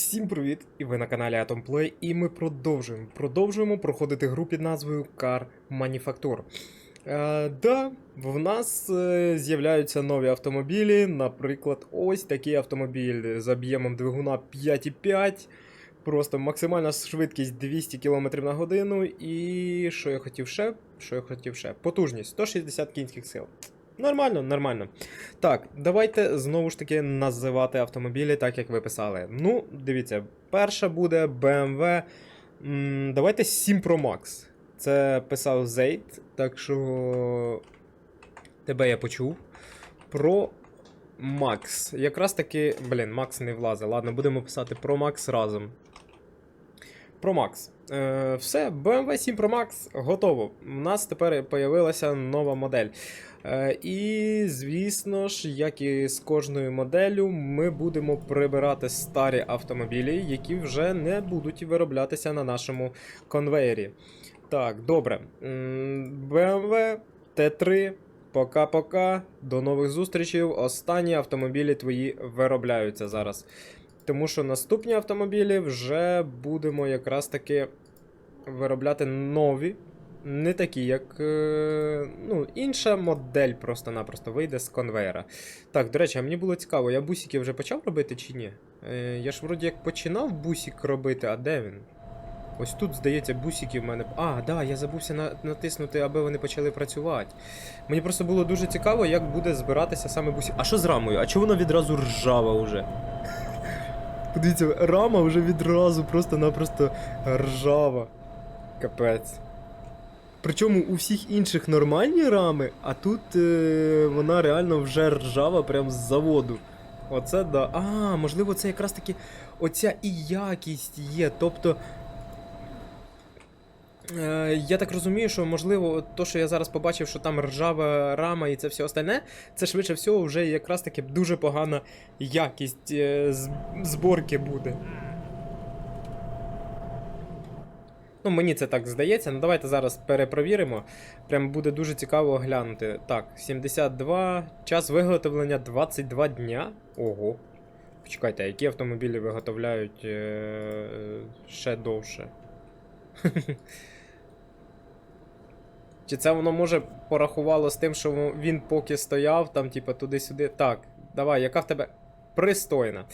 Всім привіт! І ви на каналі Atom Play, і ми продовжуємо продовжуємо проходити гру під назвою Car Manufacture. Е, да, в нас е, з'являються нові автомобілі. Наприклад, ось такий автомобіль з об'ємом двигуна 5,5. Просто максимальна швидкість 200 км на годину. І що я хотів ще? Що я хотів ще? Потужність 160 кінських сил. Нормально, нормально. Так, давайте знову ж таки називати автомобілі так, як ви писали. Ну, дивіться, перша буде BMW. м, Давайте 7 Pro Max. Це писав Зейд, так що тебе я почув. Pro Max. Якраз таки, блін, Max не влазить. Ладно, будемо писати Pro Max разом. Pro Max. Е, все, BMW 7 Pro Max готово. У нас тепер з'явилася нова модель. Е, і, звісно ж, як і з кожною моделлю, ми будемо прибирати старі автомобілі, які вже не будуть вироблятися на нашому конвеєрі. Так, добре. BMW T3. Пока-пока. До нових зустрічей. Останні автомобілі твої виробляються зараз. Тому що наступні автомобілі вже будемо якраз таки виробляти нові. Не такі, як. е, Ну, інша модель просто-напросто вийде з конвейера. Так, до речі, а мені було цікаво, я бусики вже почав робити чи ні? Е, Я ж вроді як починав бусик робити, а де він? Ось тут, здається, бусики в мене. А, да, я забувся на... натиснути, аби вони почали працювати. Мені просто було дуже цікаво, як буде збиратися саме бусик. А що з рамою? А чого вона відразу ржава уже? Подивіться, рама вже відразу просто-напросто ржава. Капець. Причому у всіх інших нормальні рами, а тут е, вона реально вже ржава прям з заводу. Оце да. А, можливо, це якраз таки оця і якість є. Тобто. Е, я так розумію, що можливо, то, що я зараз побачив, що там ржава рама і це все остальне, це швидше всього вже якраз таки дуже погана якість е, зборки буде. Ну, мені це так здається. Ну давайте зараз перепровіримо. Прям буде дуже цікаво глянути. Так, 72. Час виготовлення 22 дня. Ого. Почекайте, а які автомобілі виготовляють е- ще довше? Чи це воно може порахувало з тим, що він поки стояв, там, типа, туди-сюди. Так, давай, яка в тебе пристойна.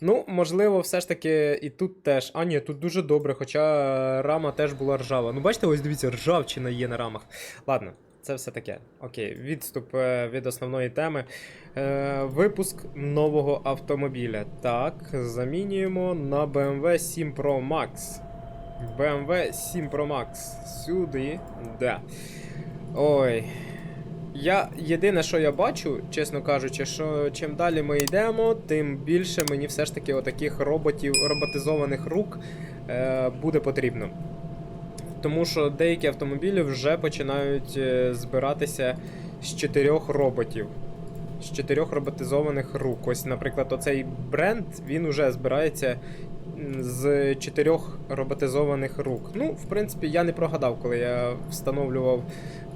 Ну, можливо, все ж таки і тут теж. А, ні, тут дуже добре, хоча рама теж була ржава. Ну, бачите, ось дивіться, ржавчина є на рамах. Ладно, це все таке. Окей, відступ е, від основної теми. Е, випуск нового автомобіля. Так, замінюємо на BMW 7 Pro Max. BMW 7 Pro Max. Сюди. Да. Ой. Я єдине, що я бачу, чесно кажучи, що чим далі ми йдемо, тим більше мені все ж таки отаких роботів, роботизованих рук е, буде потрібно. Тому що деякі автомобілі вже починають е, збиратися з чотирьох роботів. З чотирьох роботизованих рук. Ось, наприклад, оцей бренд він уже збирається з чотирьох роботизованих рук. Ну, в принципі, я не прогадав, коли я встановлював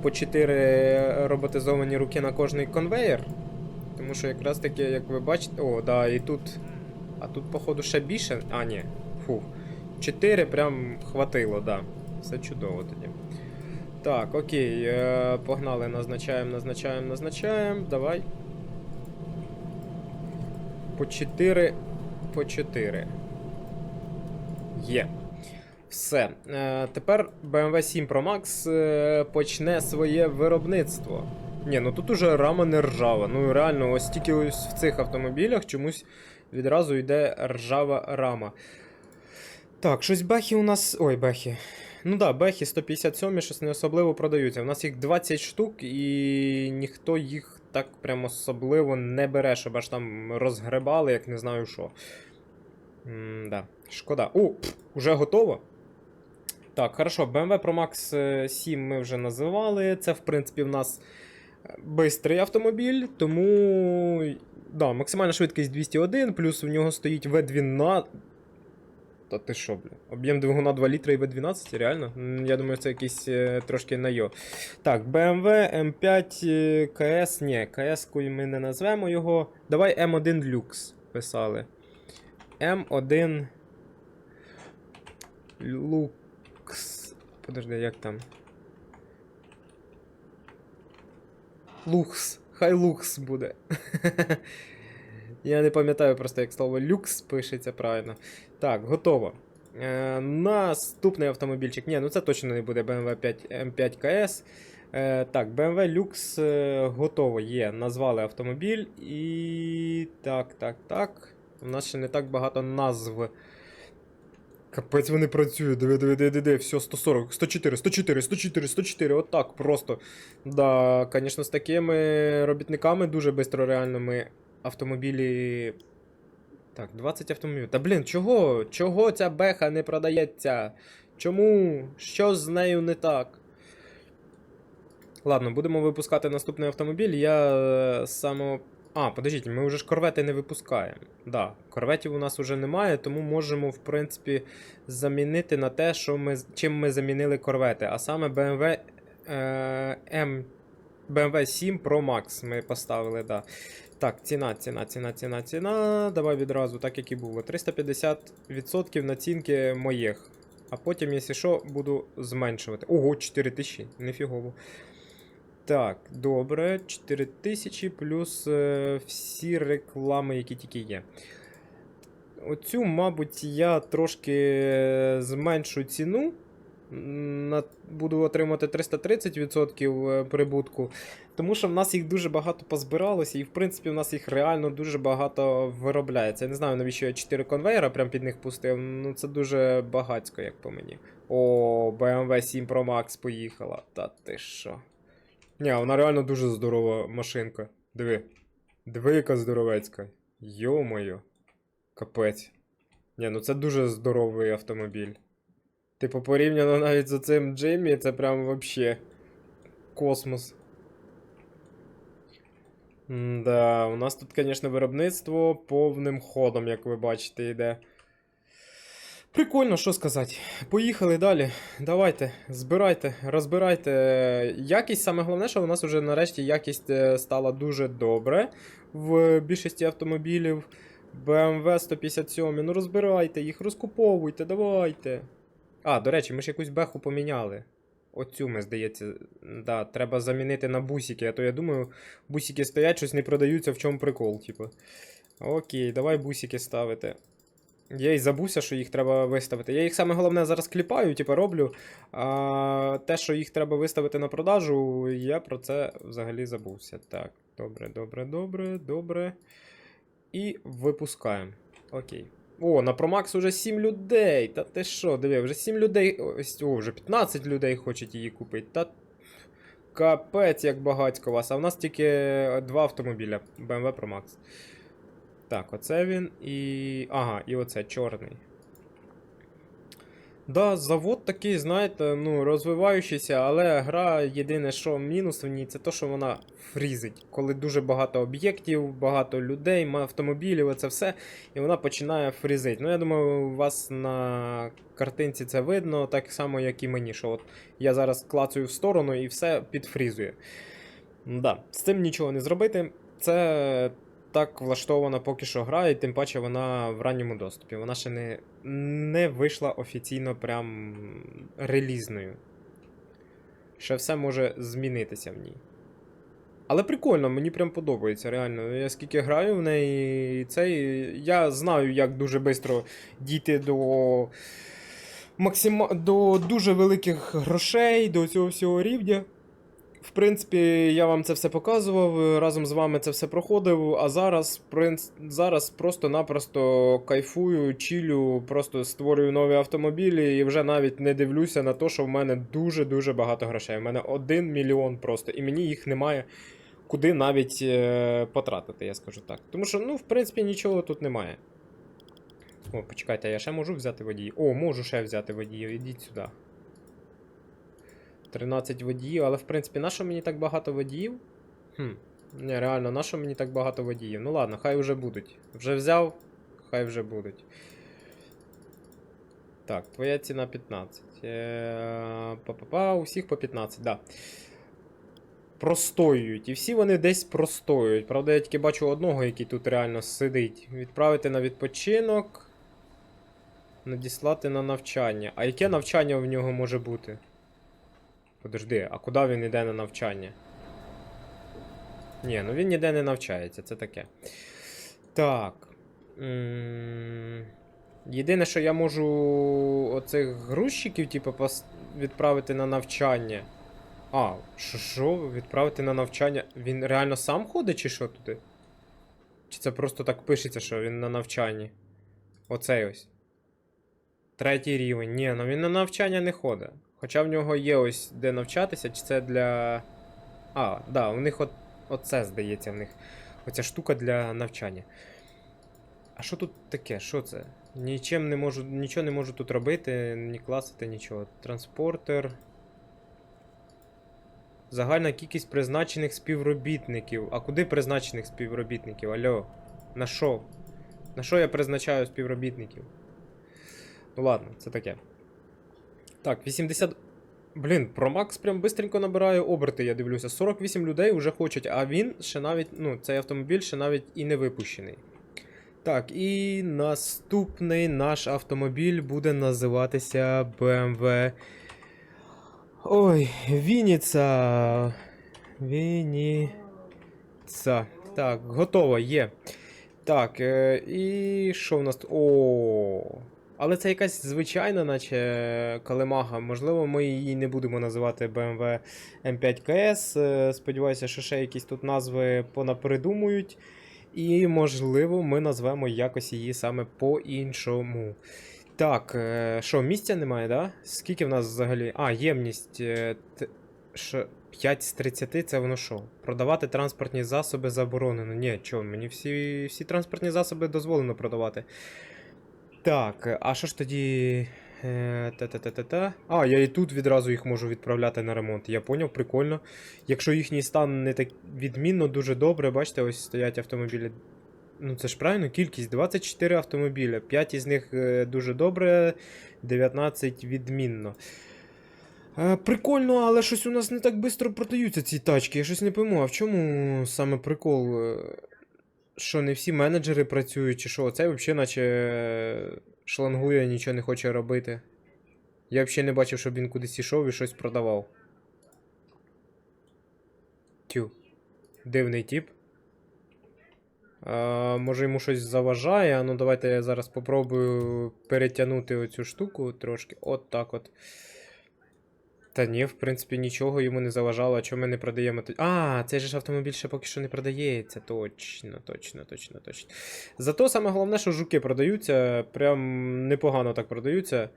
по 4 роботизовані руки на кожний конвейер. Тому що якраз таки, як ви бачите. О, да, і тут. А тут, походу, ще більше. А, ні. Фу. 4 прям хватило, да. Все чудово тоді. Так, окей. Е, погнали, назначаємо, назначаємо, назначаємо. Давай. По 4. По 4. Є. Все. Е, тепер BMW 7 Pro Max е, почне своє виробництво. Ні, ну тут уже рама не ржава. Ну реально, ось тільки ось в цих автомобілях чомусь відразу йде ржава рама. Так, щось бехи у нас. Ой, бехи. Ну да, бехи 157 щось не особливо продаються. У нас їх 20 штук, і ніхто їх так прям особливо не бере, щоб аж там розгребали, як не знаю що. М, да. Шкода. О, уже готово. Так, хорошо, BMW Pro Max е, 7 ми вже називали. Це, в принципі, в нас е, бистрий автомобіль, тому. Да, максимальна швидкість 201, плюс в нього стоїть V12. Та ти що, бля? Об'єм двигуна 2 літра і V12, реально? Я думаю, це якийсь е, трошки найо. Так, BMW M5 е, KS. Ні, KS-кою ми не назвемо його. Давай M1 Lux писали. М1 Лукс. Подожди, як там? Лукс. Хай лукс буде. Я не пам'ятаю просто, як слово люкс пишеться правильно. Так, готово. Е, наступний автомобільчик. Ні, ну це точно не буде BMW 5 M5 KS. Е, так, BMW Lux е, готово є. Назвали автомобіль. І. Так, так, так. У нас ще не так багато назв. Капець вони працюють. Диви, диви, диви, диви, все, 140, 104, 104, 104, 104, отак просто. Да, звісно, з такими робітниками дуже швидко реально ми автомобілі. Так, 20 автомобілів. Та блін, чого? Чого ця беха не продається? Чому? Що з нею не так? Ладно, будемо випускати наступний автомобіль. Я е, само. А, подождіть, ми вже ж корвети не випускаємо. Да, корветів у нас вже немає, тому можемо, в принципі, замінити на те, що ми, чим ми замінили корвети. А саме BMW е, M. BMW 7 Pro Max ми поставили, да. Так, ціна, ціна, ціна, ціна, ціна. Давай відразу, так як і було. 350% націнки моїх. А потім, якщо що, буду зменшувати. Ого, 4000, нефігово. Так, добре, 4000 плюс е, всі реклами, які тільки є. Оцю, мабуть, я трошки е, зменшу ціну. Буду отримати 330% е, прибутку. Тому що в нас їх дуже багато позбиралося, і в принципі в нас їх реально дуже багато виробляється. Я не знаю, навіщо я 4 конвейера прям під них пустив. Ну це дуже багацько, як по мені. О, BMW 7 Pro Max поїхала. Та ти що? Ні, вона реально дуже здорова машинка. Диви. Диви, яка здоровецька. Йо-моє. Капець. Ні, ну це дуже здоровий автомобіль. Типу, порівняно навіть з цим Джиммі, це прям вообще космос. Да, у нас тут, звісно, виробництво повним ходом, як ви бачите, йде. Прикольно, що сказати. Поїхали далі. Давайте, збирайте, розбирайте. Якість, саме головне, що у нас вже нарешті якість е, стала дуже добре в більшості автомобілів. BMW 157, ну розбирайте їх, розкуповуйте, давайте. А, до речі, ми ж якусь беху поміняли. Оцю ми, здається, да, треба замінити на бусики, а то я думаю, бусики стоять, щось не продаються, в чому прикол, типу. Окей, давай бусики ставити. Я й забувся, що їх треба виставити. Я їх саме головне зараз кліпаю, типу роблю. А те, що їх треба виставити на продажу, я про це взагалі забувся. Так, добре, добре, добре, добре. І випускаємо. Окей. О, на ProMax уже 7 людей. Та ти що, диви, вже 7 людей. О, вже 15 людей хочуть її купити. Та капець, як багатько вас. А в нас тільки два автомобіля BMW Pro Max. Так, оце він і. Ага, і оце чорний. Да, завод такий, знаєте, ну, розвиваючийся, але гра єдине, що мінус в ній, це те, що вона фрізить. Коли дуже багато об'єктів, багато людей, автомобілів, оце все, і вона починає фрізити. Ну, я думаю, у вас на картинці це видно, так само, як і мені, що от я зараз клацаю в сторону і все підфрізує. Да, з цим нічого не зробити. Це так влаштована поки що гра, і тим паче вона в ранньому доступі. Вона ще не, не вийшла офіційно прям релізною. Ще все може змінитися в ній. Але прикольно, мені прям подобається, реально. Я скільки граю в неї, і цей. Я знаю, як дуже швидко дійти до. Максима... до дуже великих грошей, до цього всього рівня. В принципі, я вам це все показував, разом з вами це все проходив, а зараз, принц... зараз просто-напросто кайфую, чілю, просто створюю нові автомобілі і вже навіть не дивлюся на те, що в мене дуже-дуже багато грошей. У мене один мільйон просто, і мені їх немає куди навіть е, потратити, я скажу так. Тому що, ну, в принципі, нічого тут немає. О, почекайте, я ще можу взяти водіїв. О, можу ще взяти водіїв, ідіть сюди. 13 водіїв, але в принципі, на що мені так багато водіїв? Хм, не, реально, на що мені так багато водіїв? Ну ладно, хай вже будуть. Вже взяв, хай вже будуть. Так, твоя ціна 15. Е, Па-па-па, усіх по 15, да. Простоюють. І всі вони десь простоюють. Правда, я тільки бачу одного, який тут реально сидить. Відправити на відпочинок. Надіслати на навчання. А яке навчання в нього може бути? Подожди, а куди він йде на навчання? Ні, ну він ніде не навчається, це таке. Так. Єдине, що я можу оцих грузчиків, типу, відправити на навчання. А, що? Відправити на навчання. Він реально сам ходить, чи що туди? Чи це просто так пишеться, що він на навчанні? Оцей ось. Третій рівень. Ні, ну він на навчання не ходить. Хоча в нього є ось де навчатися, чи це для. А, да, у них от, оце, здається, в них. Оця штука для навчання. А що тут таке? Що це? Нічим не можу, нічого не можу тут робити, ні класити, нічого. Транспортер. Загальна кількість призначених співробітників. А куди призначених співробітників? Алло? На що? На що я призначаю співробітників? Ну ладно, це таке. Так, 80. Блін, ProMax прям бистренько набирає оберти, я дивлюся. 48 людей вже хочуть, а він ще навіть, ну, цей автомобіль ще навіть і не випущений. Так, і наступний наш автомобіль буде називатися BMW. Ой, Вінниця. Вінниця. Так, готово, є. Так, е, і що в нас? О. Але це якась звичайна, наче калемага. Можливо, ми її не будемо називати BMW M5 KS. Е, Сподіваюся, що ще якісь тут назви понапридумують. І, можливо, ми назвемо якось її саме по-іншому. Так, е, що, місця немає, да? Скільки в нас взагалі. А, ємність. е, 5 з 30 це воно що? Продавати транспортні засоби заборонено. Ні, чо, мені всі, всі транспортні засоби дозволено продавати. Так, а що ж тоді. Е, Та-та-та-та-та. А, я і тут відразу їх можу відправляти на ремонт. Я поняв, прикольно. Якщо їхній стан не так відмінно, дуже добре, бачите, ось стоять автомобілі. Ну це ж правильно, кількість 24 автомобіля. 5 із них е, дуже добре, 19 відмінно. Е, прикольно, але щось у нас не так швидко продаються ці тачки. Я щось не пойму, а в чому саме прикол? Що не всі менеджери працюють, чи що? Оцей взагалі наче е, шлангує, нічого не хоче робити. Я взагалі не бачив, щоб він кудись ішов і щось продавав. Тю. Дивний тип. А, може йому щось заважає. Ну давайте я зараз попробую перетягнути оцю штуку трошки. От так от. Та ні, в принципі, нічого йому не заважало, а чому ми не продаємо. тоді- А, цей же ж автомобіль ще поки що не продається. Точно, точно, точно, точно. Зато саме головне, що жуки продаються, прям непогано так продаються.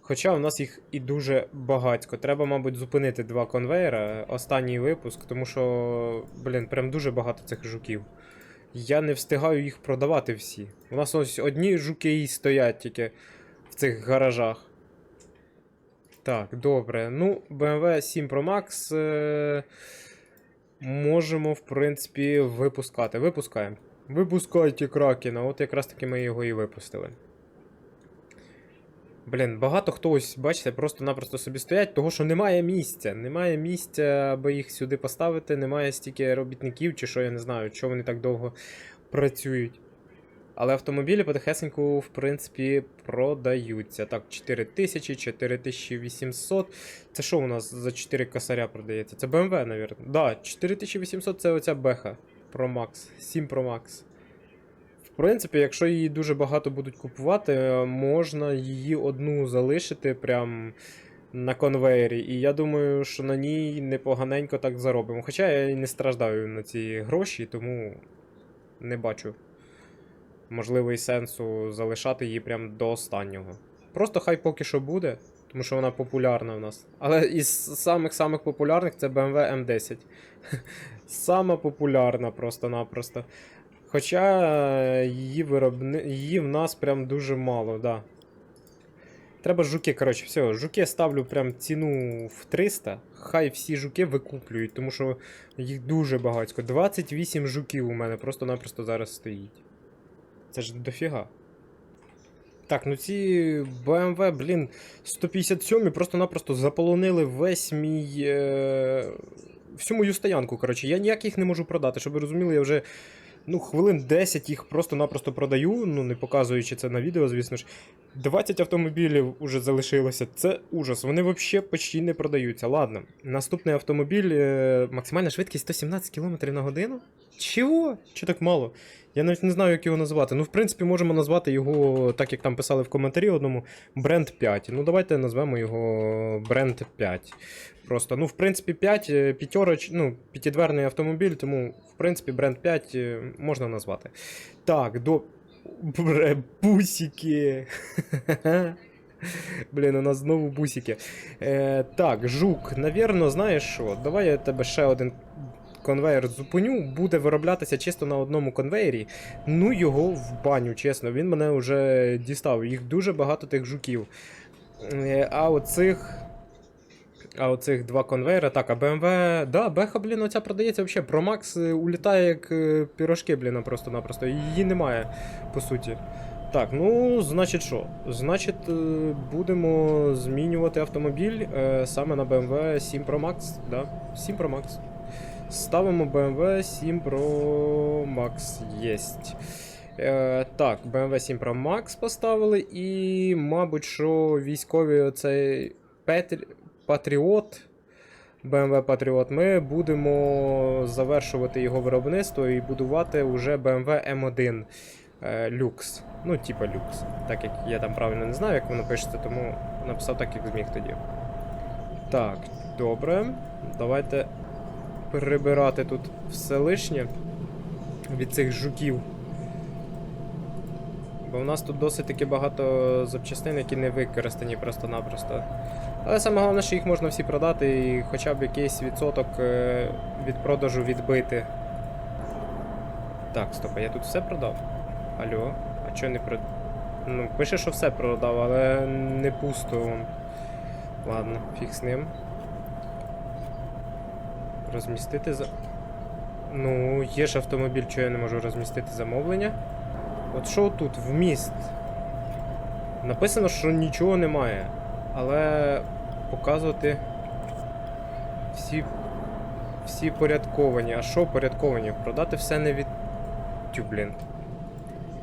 Хоча у нас їх і дуже багатько. Треба, мабуть, зупинити два конвейера, останній випуск, тому що, блін, прям дуже багато цих жуків. Я не встигаю їх продавати всі. У нас ось одні жуки і стоять тільки в цих гаражах. Так, добре. Ну, BMW 7 Pro Max е- можемо, в принципі, випускати. Випускаємо. Випускайте Кракена. От якраз таки ми його і випустили. Блін, багато хто ось, бачите, просто-напросто собі стоять, того що немає місця. Немає місця, аби їх сюди поставити, немає стільки робітників, чи що, я не знаю, чого вони так довго працюють. Але автомобілі потихесеньку, в принципі, продаються. Так, 4000, 4800. Це що у нас за 4 косаря продається? Це BMW, мабуть. Да, 4800 це оця беха Pro Max, 7 Pro Max. В принципі, якщо її дуже багато будуть купувати, е, можна її одну залишити прям на конвейері. І я думаю, що на ній непоганенько так заробимо. Хоча я і не страждаю на ці гроші, тому не бачу можливий сенсу залишати її прям до останнього. Просто хай поки що буде, тому що вона популярна в нас. Але із самих-самих популярних це BMW M10. Сама популярна просто-напросто. Хоча е, її виробни... її в нас прям дуже мало, да. Треба жуки, коротше, все, жуки ставлю прям ціну в 300. Хай всі жуки викуплюють, тому що їх дуже багатько. 28 жуків у мене просто-напросто зараз стоїть. Це ж дофіга. Так, ну ці BMW, блін, 157 просто-напросто заполонили весь мій. Е... всю мою стоянку. Коротше, я ніяк їх не можу продати. Щоб ви розуміли, я вже ну, хвилин 10 їх просто-напросто продаю, ну не показуючи це на відео, звісно ж. 20 автомобілів уже залишилося. Це ужас. Вони взагалі почти не продаються. Ладно, наступний автомобіль, е, максимальна швидкість 117 км на годину. Чого? Чи так мало? Я навіть не знаю, як його назвати. Ну, в принципі, можемо назвати його, так як там писали в коментарі одному, бренд 5. Ну, давайте назвемо його бренд 5. Просто, ну, в принципі, 5, е, п'ятероч, ну, п'ятидверний автомобіль, тому, в принципі, бренд 5 е, можна назвати. Так, до. Бре, бусики. Блін, у нас знову бусики. Е, так, жук, навірно, знаєш що? Давай я тебе ще один конвейер зупиню. Буде вироблятися чисто на одному конвейері. Ну його в баню, чесно. Він мене вже дістав. Їх дуже багато тих жуків. Е, а оцих. А оцих два конвейера, так, а BMW, да, Беха, блін, оця продається взагалі. Max е, улітає як е, пірожки, блін, просто-напросто. Її немає, по суті. Так, ну, значить що? Значить, будемо змінювати автомобіль саме на BMW 7 Pro Max. Да? 7 Pro Max. Ставимо BMW 7 Pro Max. Єсть. Е, так, BMW 7 Pro Max поставили, і, мабуть, що військові оцей. Патріот. BMW Patriot, ми будемо завершувати його виробництво і будувати уже BMW M1 е, Lux. Ну, типа Lux. Так як я там правильно не знаю, як воно пишеться, тому написав так, як зміг тоді. Так, добре. Давайте прибирати тут все лишнє від цих жуків. Бо в нас тут досить таки багато запчастин, які не використані просто-напросто. Але саме головне, що їх можна всі продати і хоча б якийсь відсоток е, від продажу відбити. Так, стоп, а я тут все продав? Алло, а чого не продав? Ну, пише, що все продав, але не пусто. Ладно, фіг з ним. Розмістити за. Ну, є ж автомобіль, чого я не можу розмістити замовлення. От що тут, вміст? Написано, що нічого немає. Але показувати всі всі порядковані. А що порядковані? Продати все не від. Тю, блін.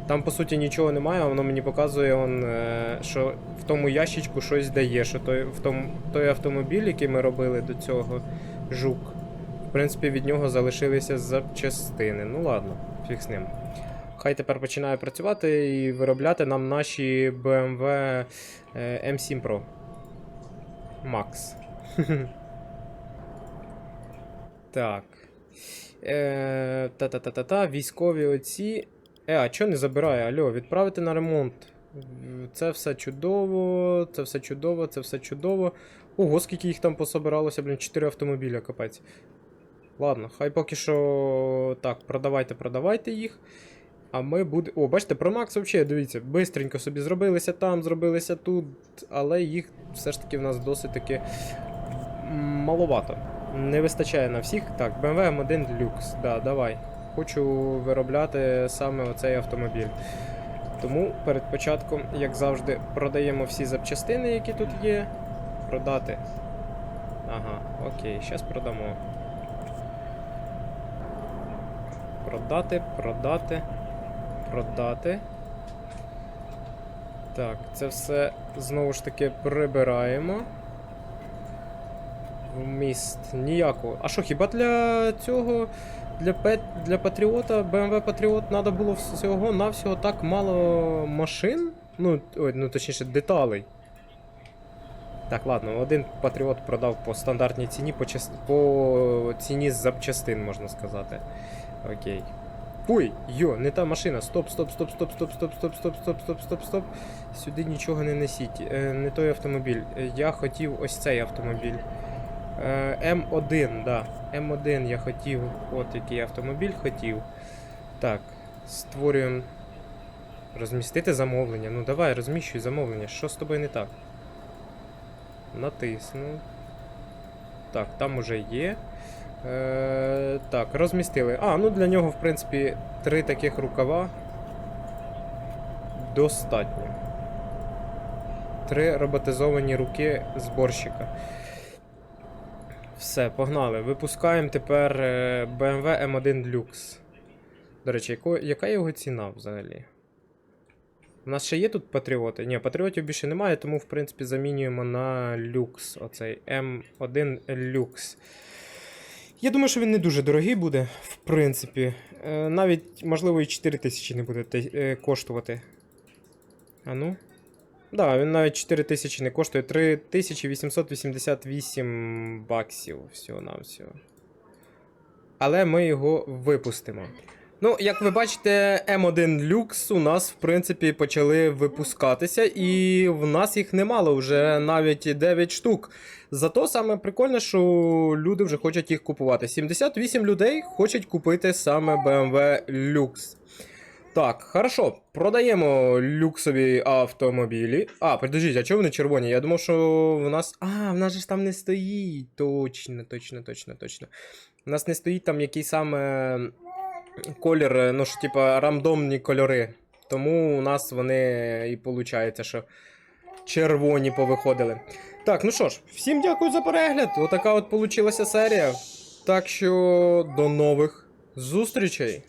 Там по суті нічого немає, воно мені показує, он, е, що в тому ящичку щось дає, що той, в тому, той автомобіль, який ми робили до цього, жук. В принципі, від нього залишилися запчастини. Ну ладно, фіг з ним. Хай тепер починає працювати і виробляти нам наші BMW е, M7 Pro. Max. так. Е, Та-та-та-та-та. Військові оці. Е, а чого не забирає? Алло, відправити на ремонт. Це все чудово, це все чудово, це все чудово. Ого, скільки їх там пособиралося, блін, 4 автомобіля, капець. Ладно, хай поки що. Так, продавайте, продавайте їх. А ми будемо. О, бачите, про Макс взагалі, дивіться, бистренько собі зробилися там, зробилися тут, але їх все ж таки в нас досить таки маловато. Не вистачає на всіх. Так, BMW M1 Lux, да, давай. Хочу виробляти саме оцей автомобіль. Тому перед початком, як завжди, продаємо всі запчастини, які тут є. Продати. Ага, окей, зараз продамо. Продати, продати, продати. Так, це все знову ж таки прибираємо. Вміст ніякого. А що, хіба для цього, для пет, для Патріота, BMW Patriot треба було всього навсього так мало машин? Ну, ой, ну точніше, деталей. Так, ладно, один Патріот продав по стандартній ціні, по, по ціні з запчастин, можна сказати. Окей. Ой, йо, не та машина. Стоп, стоп, стоп, стоп, стоп, стоп, стоп, стоп, стоп, стоп, стоп, стоп. Сюди нічого не несіть. Е, не той автомобіль. Е, Я хотів ось цей автомобіль. Е, М1, да. М1 я хотів. От який автомобіль хотів. Так, створюємо. Розмістити замовлення. Ну давай, розміщуй замовлення. Що з тобою не так? Натисну. Так, там уже є. Е, так, розмістили. А, ну для нього, в принципі, три таких рукава. Достатньо. Три роботизовані руки зборщика. Все, погнали. Випускаємо тепер е, BMW M1 Lux. До речі, яка його ціна взагалі? У нас ще є тут патріоти? Ні, патріотів більше немає, тому в принципі замінюємо на люкс. Оцей М1 люкс. Я думаю, що він не дуже дорогий буде, в принципі. Е, навіть, можливо, і 4 тисячі не буде е, коштувати. А ну. Да, він навіть 4 тисячі не коштує. 3888 баксів всього-навсього. Але ми його випустимо. Ну, як ви бачите, М1 Lux у нас, в принципі, почали випускатися, і в нас їх немало, вже навіть 9 штук. Зато саме прикольне, що люди вже хочуть їх купувати. 78 людей хочуть купити саме BMW Lux. Так, хорошо, продаємо люксові автомобілі. А, подождіть, а чого вони червоні? Я думав, що в нас. А, в нас же ж там не стоїть. Точно, точно, точно, точно. У нас не стоїть там який саме колір, е, ну ж, типа, рандомні кольори. Тому у нас вони і виходить, що червоні повиходили. Так, ну що ж, всім дякую за перегляд. Отака от получилася серія. Так що до нових зустрічей.